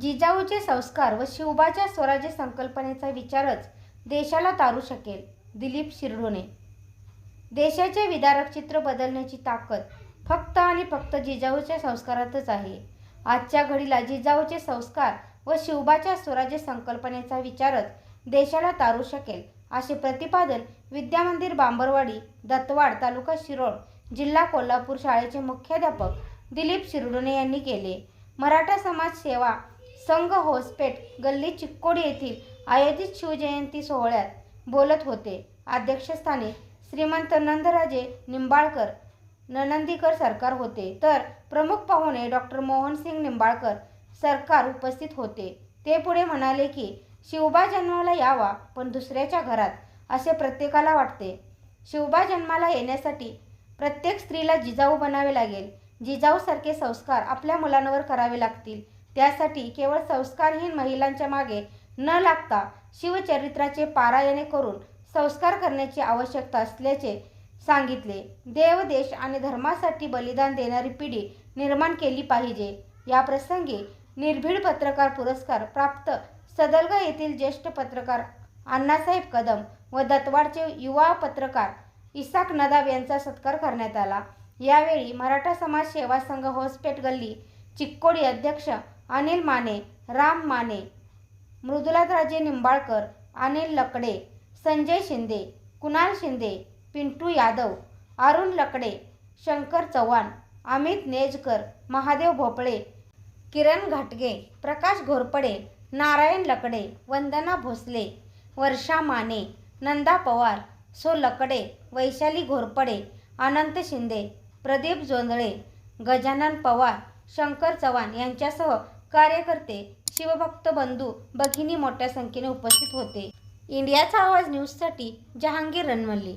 जिजाऊचे संस्कार व शिवबाच्या स्वराज्य संकल्पनेचा विचारच देशाला तारू शकेल दिलीप शिरढोणे देशाचे विदारक चित्र बदलण्याची ताकद फक्त आणि फक्त जिजाऊच्या संस्कारातच आहे. आजच्या घडीला जिजाऊचे संस्कार व शिवबाच्या स्वराज्य संकल्पनेचा विचारच देशाला तारू शकेल असे प्रतिपादन विद्यामंदिर बांबरवाडी दत्तवाड तालुका शिरोळ जिल्हा कोल्हापूर शाळेचे मुख्याध्यापक दिलीप शिरडोणे यांनी केले. मराठा समाज सेवा संघ होसपेठ गल्ली चिक्कोडी येथील आयोजित शिवजयंती सोहळ्यात बोलत होते. अध्यक्षस्थानी श्रीमंत नंदराजे निंबाळकर ननंदीकर सरकार होते. तर प्रमुख पाहुणे डॉक्टर मोहनसिंग निंबाळकर सरकार उपस्थित होते. ते पुढे म्हणाले की शिवबा जन्माला यावा पण दुसऱ्याच्या घरात असे प्रत्येकाला वाटते. शिवबा जन्माला येण्यासाठी प्रत्येक स्त्रीला जिजाऊ बनावे लागेल. जिजाऊसारखे संस्कार आपल्या मुलांवर करावे लागतील. त्यासाठी केवळ संस्कारहीन महिलांच्या मागे न लागता शिवचरित्राचे पारायणे करून संस्कार करण्याची आवश्यकता असल्याचे सांगितले. देव देश आणि धर्मासाठी बलिदान देणारी पिढी निर्माण केली पाहिजे. या प्रसंगी निर्भीड पत्रकार पुरस्कार प्राप्त सदलग येथील ज्येष्ठ पत्रकार अण्णासाहेब कदम व दत्तवाडचे युवा पत्रकार इसाक नदाब यांचा सत्कार करण्यात आला. यावेळी मराठा समाज सेवा संघ होसपेट गल्ली चिक्कोडी अध्यक्ष अनिल माने राम माने मृदुलाराजे निंबाळकर अनिल लकडे संजय शिंदे कुणाल शिंदे पिंटू यादव अरुण लकडे शंकर चव्हाण अमित नेजकर महादेव भोपळे किरण घाटगे प्रकाश घोरपडे नारायण लकडे वंदना भोसले वर्षा माने नंदा पवार सो लकडे वैशाली घोरपडे अनंत शिंदे प्रदीप जोंधळे गजानन पवार शंकर चव्हाण यांच्यासह कार्यकर्ते शिवभक्त बंधू भगिनी मोठ्या संख्येने उपस्थित होते. इंडियाचा आवाज न्यूजसाठी जहांगीर रणमल्ली.